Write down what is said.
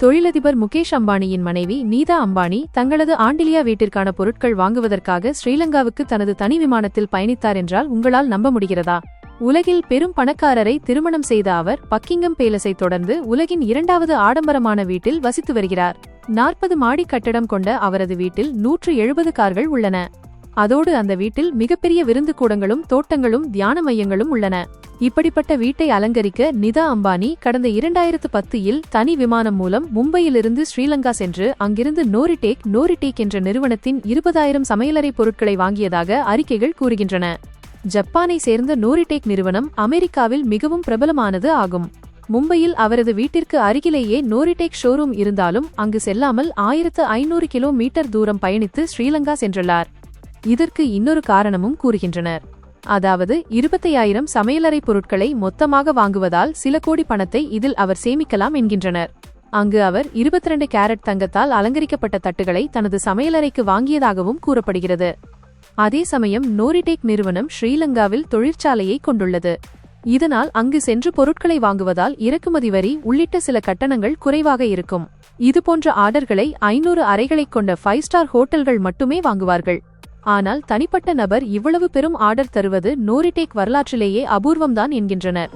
தொழிலதிபர் முகேஷ் அம்பானியின் மனைவி நீதா அம்பானி தங்களது ஆண்டிலியா வீட்டிற்கான பொருட்கள் வாங்குவதற்காக ஸ்ரீலங்காவுக்கு தனது தனி விமானத்தில் பயணித்தார் என்றால் உங்களால் நம்ப முடிகிறதா? உலகில் பெரும் பணக்காரரை திருமணம் செய்த அவர் பக்கிங்கம் பேலஸை தொடர்ந்து உலகின் இரண்டாவது ஆடம்பரமான வீட்டில் வசித்து வருகிறார். நாற்பது மாடி கட்டடம் கொண்ட அவரது வீட்டில் நூற்று எழுபது கார்கள் உள்ளன. அதோடு அந்த வீட்டில் மிகப்பெரிய விருந்து கூடங்களும் தோட்டங்களும் தியான மையங்களும் உள்ளன. இப்படிப்பட்ட வீட்டை அலங்கரிக்க நிதா அம்பானி கடந்த இரண்டாயிரத்து பத்தில் தனி விமானம் மூலம் மும்பையிலிருந்து ஸ்ரீலங்கா சென்று அங்கிருந்து நோரிடேக் நோரிடேக் என்ற நிறுவனத்தின் இருபதாயிரம் சமையலறை பொருட்களை வாங்கியதாக அறிக்கைகள் கூறுகின்றன. ஜப்பானை சேர்ந்த நோரிடேக் நிறுவனம் அமெரிக்காவில் மிகவும் பிரபலமானது ஆகும். மும்பையில் அவரது வீட்டிற்கு அருகிலேயே நோரிடேக் ஷோரூம் இருந்தாலும் அங்கு செல்லாமல் ஆயிரத்து ஐநூறு கிலோமீட்டர் தூரம் பயணித்து ஸ்ரீலங்கா சென்றுள்ளார். இதற்கு இன்னொரு காரணமும் கூறுகின்றனர். அதாவது இருபத்தையாயிரம் சமையலறை பொருட்களை மொத்தமாக வாங்குவதால் சில கோடி பணத்தை இதில் அவர் சேமிக்கலாம் என்கின்றனர். அங்கு அவர் 22 கேரட் தங்கத்தால் அலங்கரிக்கப்பட்ட தட்டுகளை தனது சமையலறைக்கு வாங்கியதாகவும் கூறப்படுகிறது. அதே சமயம் நோரிடேக் நிறுவனம் ஸ்ரீலங்காவில் தொழிற்சாலையை கொண்டுள்ளது. இதனால் அங்கு சென்று பொருட்களை வாங்குவதால் இறக்குமதி வரி உள்ளிட்ட சில கட்டணங்கள் குறைவாக இருக்கும். இதுபோன்ற ஆர்டர்களை ஐநூறு அறைகளைக் கொண்ட ஃபைவ் ஸ்டார் ஹோட்டல்கள் மட்டுமே வாங்குவார்கள். ஆனால் தனிப்பட்ட நபர் இவ்வளவு பெரும் ஆர்டர் தருவது நோரிடேக் வரலாற்றிலேயே அபூர்வம்தான் என்கின்றனர்.